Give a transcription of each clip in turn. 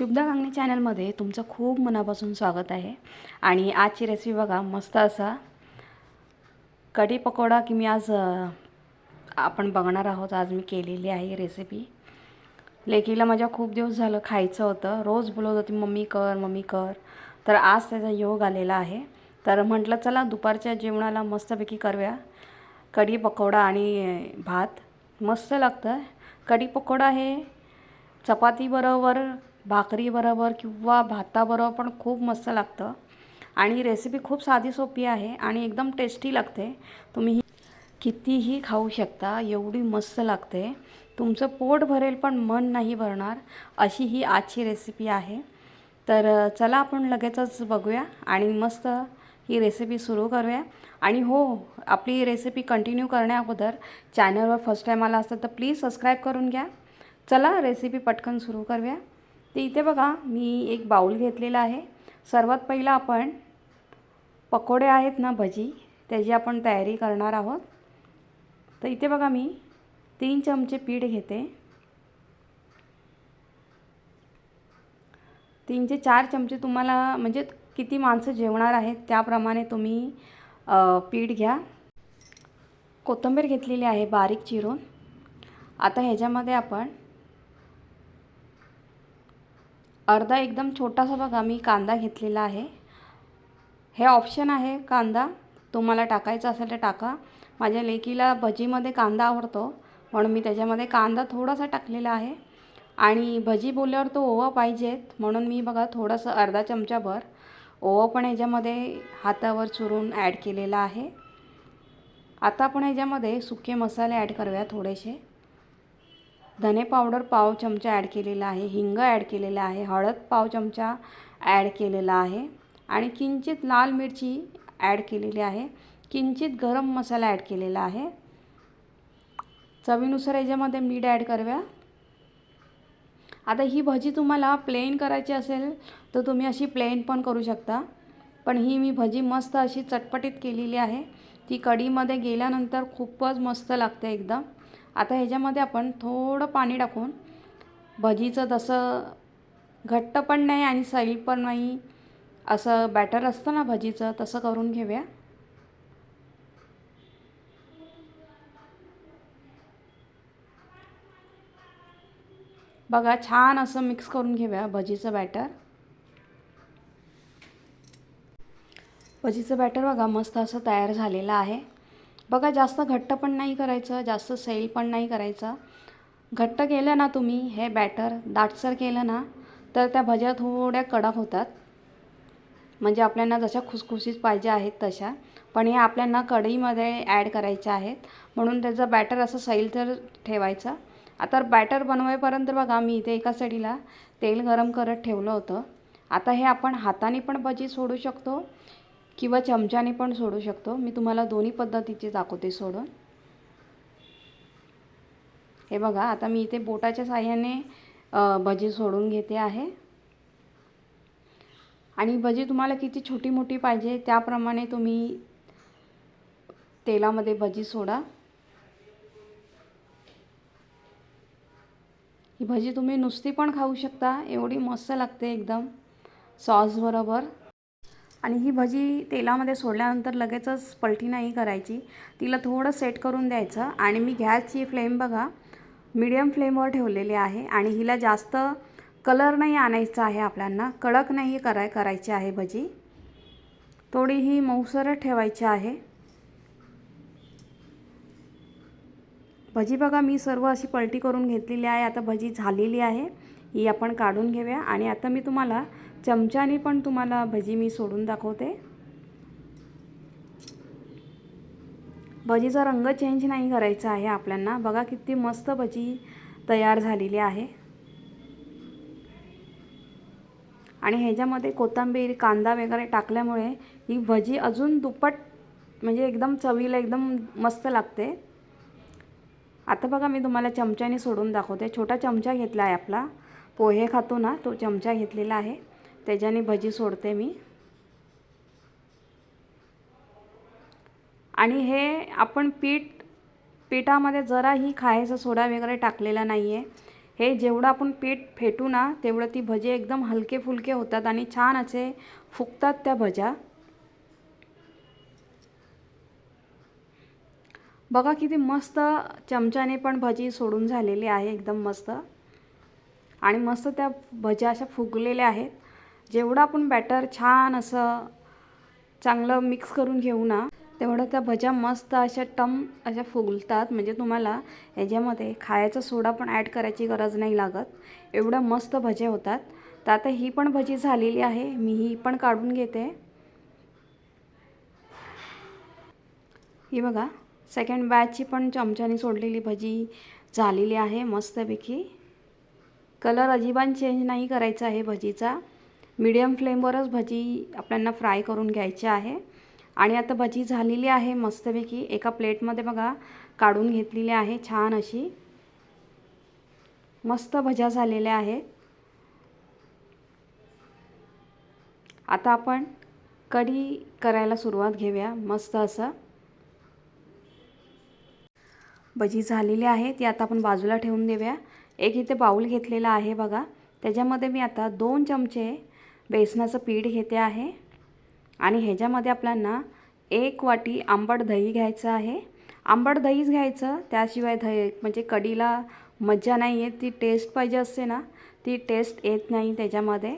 शुभदा कांगणे चॅनलमध्ये तुमचं खूप मनापासून स्वागत आहे. आणि आजची रेसिपी बघा मस्त असा कढी पकोडा की मी आज आपण बघणार आहोत. आज मी केलेली आहे रेसिपी लेकीला माझ्या खूप दिवस झालं खायचं होतं. रोज बोलवत होती मम्मी कर मम्मी कर. तर आज त्याचा योग आलेला आहे. तर म्हटलं चला दुपारच्या जेवणाला मस्तपैकी करूया. कढी पकोडा आणि भात. मस्त लागतं. कढी पकोडा हे चपातीबरोबर भाकरीबरोबर किंवा भाताबरोबर पण खूप मस्त लागतं. आणि रेसिपी खूप साधी सोपी आहे आणि एकदम टेस्टी लागते. तुम्ही कितीही खाऊ शकता एवढी मस्त लागते. तुमचं पोट भरेल पण मन नाही भरणार अशी ही आजची रेसिपी आहे. तर चला आपण लगेचच बघूया आणि मस्त ही रेसिपी सुरू करूया. आणि हो आपली रेसिपी कंटिन्यू करण्याअगोदर चॅनलवर फर्स्ट टाईम आला असेल तर प्लीज सबस्क्राईब करून घ्या. चला रेसिपी पटकन सुरू करूया. ते इथे बघा मी एक बाऊल घेतलेला आहे. सर्वात पहिला आपण पकोडे आहेत ना भजी त्याची आपण तयारी करणार आहोत. तर इथे बघा मी तीन चमचे पीठ घेते. तीन ते चार चमचे तुम्हाला म्हणजे किती माणसं जेवणार आहेत त्याप्रमाणे तुम्ही पीठ घ्या. कोथिंबीर घेतलेली आहे बारीक चिरून. आता ह्याच्यामध्ये आपण अर्धा एकदम छोटासा बघा मी कांदा घेतलेला आहे. हे ऑप्शन आहे कांदा. तुम्हाला टाकायचा असेल तर टाका. माझ्या लेकीला भजीमध्ये कांदा आवडतो म्हणून मी त्याच्यामध्ये कांदा थोडासा टाकलेला आहे. आणि भजी बोलल्यावर तो ओवा पाहिजेत म्हणून मी बघा थोडंसं अर्धा चमचाभर ओवा पण ह्याच्यामध्ये हातावर चुरून ॲड केलेला आहे. आता आपण ह्याच्यामध्ये सुके मसाले ॲड करूया थोडेसे. धने पावडर पाव चमचा ॲड केलेला आहे हिंग ॲड केलेला आहे हळद पाव चमचा ॲड केलेला आहे आणि किंचित लाल मिरची ॲड केलेली आहे किंचित गरम मसाला ॲड केलेला आहे. चवीनुसार याच्यामध्ये मीठ ॲड करूया. आता ही भजी तुम्हाला प्लेन करायची असेल तर तुम्ही अशी प्लेन पण करू शकता. पण ही मी भजी मस्त अशी चटपटीत केलेली आहे. ती कढीमध्ये गेल्यानंतर खूपच मस्त लागते एकदम. आता ह्याच्यामध्ये आपण थोडं पाणी टाकून भजीचं तसं घट्ट पण नाही आणि सैल पण नाही असं बॅटर असतं ना भजीचं तसं करून घेऊया. बघा छान असं मिक्स करून घेऊया भजीचं बॅटर भजीचं बॅटर बघा मस्त असं तयार झालेलं आहे. बघा जास्त घट्ट पण नाही करायचं जास्त सैल पण नाही करायचं. घट्ट केलं ना तुम्ही हे बॅटर दाटसर केलं ना तर त्या भज्या थोड्या कडक होतात. म्हणजे आपल्याला जशा खुसखुशीत पाहिजे आहेत तशा. पण हे आपल्याला कढईमध्ये ॲड करायच्या आहेत. म्हणून त्याचं बॅटर असं सैल तर ठेवायचं. आता बॅटर बनवायपर्यंत बघा मी इथे एका साईडीला तेल गरम करत ठेवलं होतं. आता हे आपण हाताने पण भजी सोडू शकतो. किंवा चमच्याने पण सोडू शकतो. मी तुम्हाला दोन्ही पद्धतीचे दाखवते सोडून. हे बघा आता मी इथे बोटाच्या साह्याने भजी सोडून घेते आहे. आणि भजी तुम्हाला किती छोटी मोठी पाहिजे त्याप्रमाणे तुम्ही तेलामध्ये भजी सोडा. ही भजी तुम्ही नुसती पण खाऊ शकता एवढी मस्त लागते एकदम. सॉसबरोबर आणि ही भजी तेलामध्ये सोडल्यानंतर लगेचच पलटी नाही करायची. तिला थोडं सेट करून द्यायचं आणि मी गॅसची फ्लेम बघा मीडियम फ्लेमवर ठेवलेली आहे आणि हिला जास्त कलर नाही आणायचा आहे आपल्यांना कडक नाही कराय करायची आहे भजी. थोडी ही मऊसरच ठेवायची आहे. भजी बघा मी सर्व अशी पलटी करून घेतलेली आहे. आता भजी झालेली आहे. ही आपण काढून घेऊया आणि आता मी तुम्हाला चमच्याने पण तुम्हाला भजी मी सोडून दाखवते. भजीचा रंग चेंज नाही करायचा आहे आपल्यांना. बघा किती मस्त भजी तयार झालेली आहे. आणि ह्याच्यामध्ये कोथिंबीर कांदा वगैरे टाकल्यामुळे ही भजी अजून दुप्पट म्हणजे एकदम चवीला एकदम मस्त लागते. आता बघा मी तुम्हाला चमच्याने सोडून दाखवते. छोटा चमचा घेतला आहे आपला. पोहे खातो ना तो चमचा घेतलेला आहे. त्याच्याने भजी सोडते मी. आणि हे आपण पीठ पिठामध्ये जराही खायचा सोडा वगैरे टाकलेला नाही आहे हे जेवढं आपण पीठ फेटू ना तेवढं ती भजी एकदम हलके फुलके होतात आणि छान असे फुगतात त्या भज्या. बघा किती मस्त चमच्याने पण भजी सोडून झालेली आहे एकदम मस्त. आणि मस्त त्या भज्या अशा फुगलेल्या आहेत. जेवढं आपण बॅटर छान असं चांगलं मिक्स करून घेऊ ना तेवढं त्या भज्या मस्त अशा टम अशा फुगतात. म्हणजे तुम्हाला याच्यामध्ये खायचा सोडा पण ॲड करायची गरज नाही लागत. एवढ्या मस्त भज्या होतात. तर आता ही पण भजी झालेली आहे. मी ही पण काढून घेते. ही बघा सेकंड बॅचची पण चमच्याने सोडलेली भजी झालेली आहे मस्तपैकी. कलर अजिबात चेंज नाही करायचा आहे भजीचा. मीडियम फ्लेमवरच भजी आपल्याला फ्राय करून घ्यायची आहे. आणि आता भजी झालेली आहे मस्तपैकी. एका प्लेटमध्ये बघा काढून घेतलेली आहे छान अशी. मस्त भज्या झालेल्या आहेत. आता आपण कढी करायला सुरुवात घेऊया. मस्त असं. भजी झालेली आहे. ती आता आपण बाजूला ठेवून देऊया. एक इथे बाऊल घेतलेला आहे बघा. त्याच्यामध्ये मी आता दोन चमचे बेसनाचं पीठ घेते आहे. आणि ह्याच्यामध्ये आपल्यांना एक वाटी आंबट दही घ्यायचं आहे. आंबट दहीच घ्यायचं त्याशिवाय दही म्हणजे कढीला मज्जा नाही येत ती टेस्ट पाहिजे असते ना ती टेस्ट येत नाही त्याच्यामध्ये.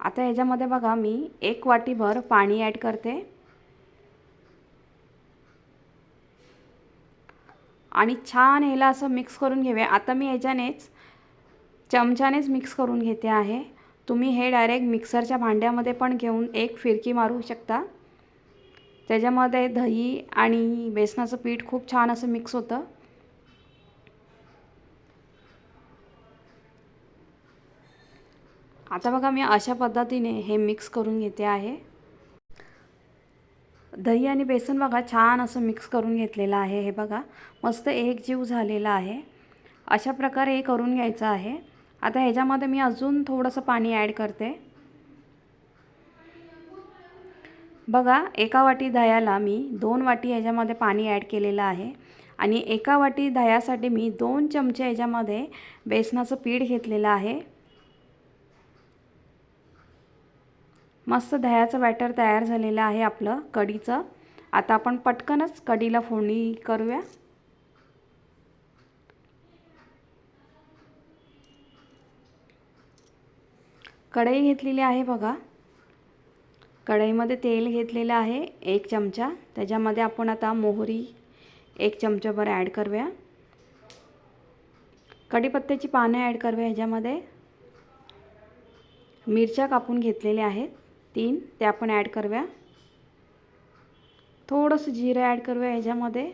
आता ह्याच्यामध्ये बघा मी एक वाटीभर पाणी ॲड करते. आणि छान ह्याला असं मिक्स करून घेऊया. आता मी ह्याच्यानेच चमच्यानेच मिक्स करून घेते आहे. तुम्ही हे डायरेक्ट मिक्सरच्या भांड्यामध्ये पण घेऊन एक फिरकी मारू शकता. त्याच्यामध्ये दही आणि बेसनाचं पीठ खूप छान असं मिक्स होतं. आता बघा मी अशा पद्धतीने हे मिक्स करून घेते आहे. दही आणि बेसन बघा छान असं मिक्स करून घेतलेलं आहे. हे बघा मस्त एक जीव झालेला आहे. अशा प्रकारे हे करून घ्यायचं आहे. आता ह्याच्यामध्ये मी अजून थोडंसं पाणी ॲड करते. बघा एका वाटी दह्याला मी दोन वाटी ह्याच्यामध्ये पाणी ॲड केलेलं आहे. आणि एका वाटी दह्यासाठी मी दोन चमचे ह्याच्यामध्ये बेसनाचं पीठ घेतलेलं आहे. मस्त दह्याचं बॅटर तयार झालेलं आहे आपलं कढीचं. आता आपण पटकनच कढीला फोडणी करूया. कढई घेतलेली आहे बघा. कढईमध्ये तेल घेतलेलं आहे एक चमचा. त्याच्यामध्ये आपण आता मोहरी एक चमचाभर ॲड करूया. कढीपत्त्याची पानं ॲड करूया ह्याच्यामध्ये. मिरच्या कापून घेतलेल्या आहेत. तीन ते आपण ॲड करूया. थोडंसं जिरं ॲड करूया ह्याच्यामध्ये.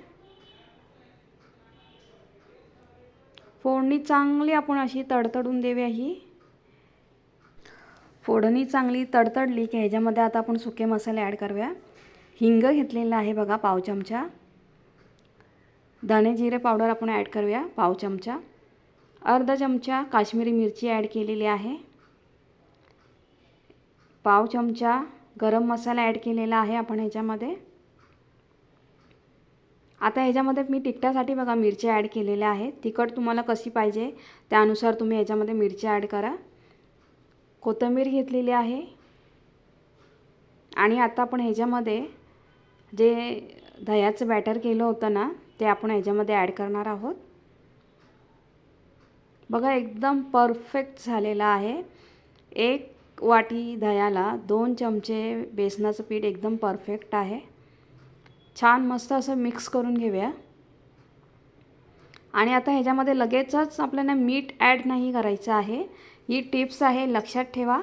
फोडणी चांगली आपण अशी तडतडून देऊया ही. फोडणी चांगली तडतडली की ह्याच्यामध्ये आता आपण सुके मसाले ॲड करूया. हिंग घेतलेला आहे बघा पाव चमचा. धणे जिरे पावडर आपण ॲड करूया पाव चमचा. अर्धा चमचा काश्मीरी मिरची ॲड केलेली आहे. पाव चमचा गरम मसाला ॲड केलेला आहे आपण ह्याच्यामध्ये. आता ह्याच्यामध्ये मी तिखटासाठी बघा मिरच्या ॲड केलेल्या आहेत. तिखट तुम्हाला कशी पाहिजे त्यानुसार तुम्ही ह्याच्यामध्ये मिरच्या ॲड करा. कोथिंबीर घेतलेली आहे. आणि आता आपण ह्याच्यामध्ये जे दह्याचं बॅटर केलं होतं ना ते आपण ह्याच्यामध्ये ॲड करणार आहोत. बघा एकदम परफेक्ट झालेला आहे. एक वाटी दह्याला दोन चमचे बेसनाचं पीठ एकदम परफेक्ट आहे. छान मस्त असं मिक्स करून घेऊया. आणि आता ह्याच्यामध्ये लगेचच आपल्याला मीठ ॲड नाही करायचं आहे. ही टिप्स आहे लक्षात ठेवा.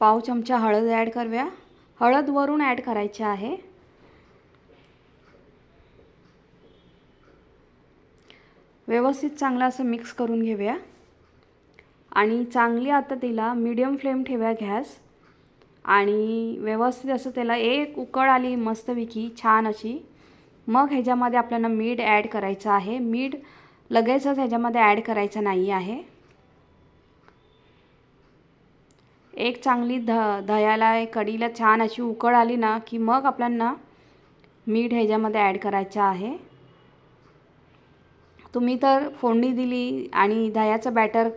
पाव चमचा हळद ॲड करूया. हळद वरून ॲड करायची आहे. व्यवस्थित चांगलं असं मिक्स करून घेऊया. आणि चांगली आता तिला मीडियम फ्लेम ठेवूया गॅस. आणि व्यवस्थित असं त्याला एक उकळ आली मस्तपैकी छान अशी. मग ह्याच्यामध्ये आपल्याला मीठ ॲड करायचं आहे. मीठ लगेचच ह्याच्यामध्ये ॲड करायचं नाही आहे. एक चांगली ध दह्याला कढीला छान अशी उकळ आली ना की मग आपल्यांना मीठ ह्याच्यामध्ये ॲड करायचं आहे. तुम्ही तर फोडणी दिली आणि दह्याचं बॅटर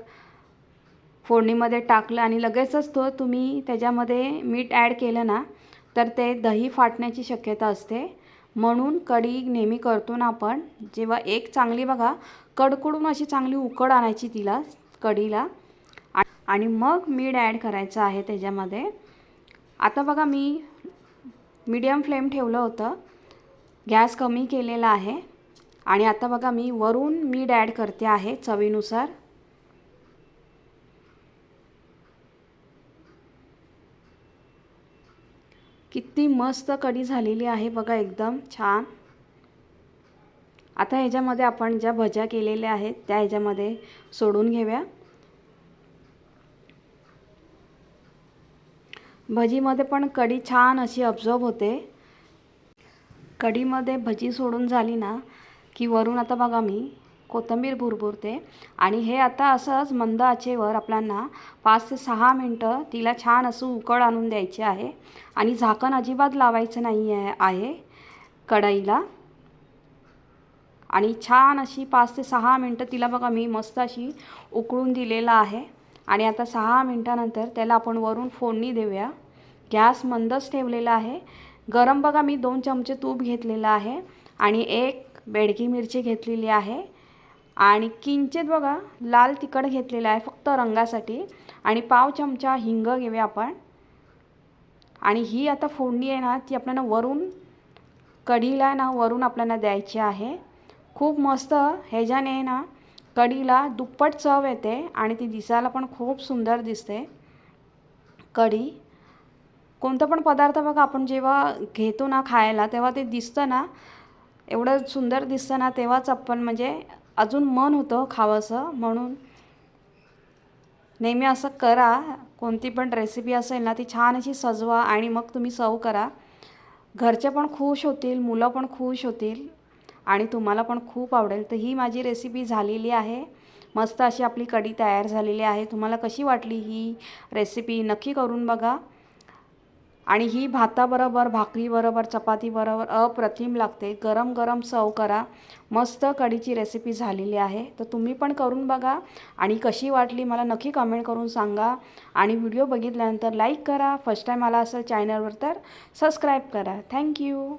फोडणीमध्ये टाकलं आणि लगेचच तो तुम्ही त्याच्यामध्ये मीठ ॲड केलं ना तर ते दही फाटण्याची शक्यता असते. म्हणून कढी नेहमी करतो ना आपण. जेव्हा एक चांगली बघा कडकडून अशी चांगली उकड आणायची तिला कढीला. आणि मग मीठ ॲड करायचं आहे त्याच्यामध्ये. आता बघा मी मीडियम फ्लेम ठेवलं होतं. गॅस कमी केलेला आहे. आणि आता बघा मी वरून मीठ ॲड करते आहे चवीनुसार. किती मस्त कढी झालेली आहे बघा एकदम छान. आता ह्याच्यामध्ये आपण ज्या भज्या केलेल्या आहेत त्या ह्याच्यामध्ये सोडून घेऊया. भजीमध्ये पण कढी छान अशी अब्झॉर्ब होते. कढीमध्ये भजी सोडून झाली ना की वरून आता बघा मी कोथिंबीर भुरभुरते. आणि हे आता असंच मंद आचेवर आपल्याला पाच ते सहा मिनटं तिला छान असं उकळ आणून द्यायची आहे. आणि झाकण अजिबात लावायचं नाही आहे आहे कढईला. आणि छान अशी पाच ते सहा मिनटं तिला बघा मी मस्त अशी उकळून दिलेला आहे. आणि आता सहा मिनटानंतर त्याला आपण वरून फोडणी देऊया. गॅस मंदच ठेवलेला आहे. गरम बघा मी दोन चमचे तूप घेतलेलं आहे. आणि एक बेडगी मिरची घेतलेली आहे. आणि किंचित बघा लाल तिखट घेतलेलं आहे फक्त रंगासाठी. आणि पाव चमचा हिंग घेऊया आपण. आणि ही आता फोडणी आहे ना ती आपल्याला वरून कढीला ना वरून आपल्याला द्यायची आहे. खूप मस्त ह्याच्याने ना कढीला दुप्पट चव येते आणि ती दिसायला पण खूप सुंदर दिसते. कढी. कोणता पण पदार्थ बघा आपण जेव्हा घेतो ना खायला तेव्हा ते दिसतं ना एवढं सुंदर दिसतं ना तेव्हाच आपण म्हणजे अजून मन होतं खावंसं म्हणून. नेहमी असं करा कोणती पण रेसिपी असेल ना ती छान अशी सजवा आणि मग तुम्ही सर्व करा. घरचे पण खुश होतील मुलं पण खुश होतील आणि तुम्हाला पण खूप आवडेल. तर ही माझी रेसिपी झालेली आहे. मस्त अशी आपली कढी तयार झालेली आहे. तुम्हाला कशी वाटली ही रेसिपी नक्की करून बघा. आणि ही भाताबरोबर भाकरीबरोबर चपातीबरोबर अप्रतिम लागते. गरम गरम सव करा. मस्त कढीची रेसिपी झालेली आहे. तर तुम्ही पण करून बघा. आणि कशी वाटली मला नक्की कमेंट करून सांगा. आणि व्हिडिओ बघितल्यानंतर लाईक करा. फर्स्ट टाईम आला असेल चॅनलवर तर सबस्क्राईब करा. थँक्यू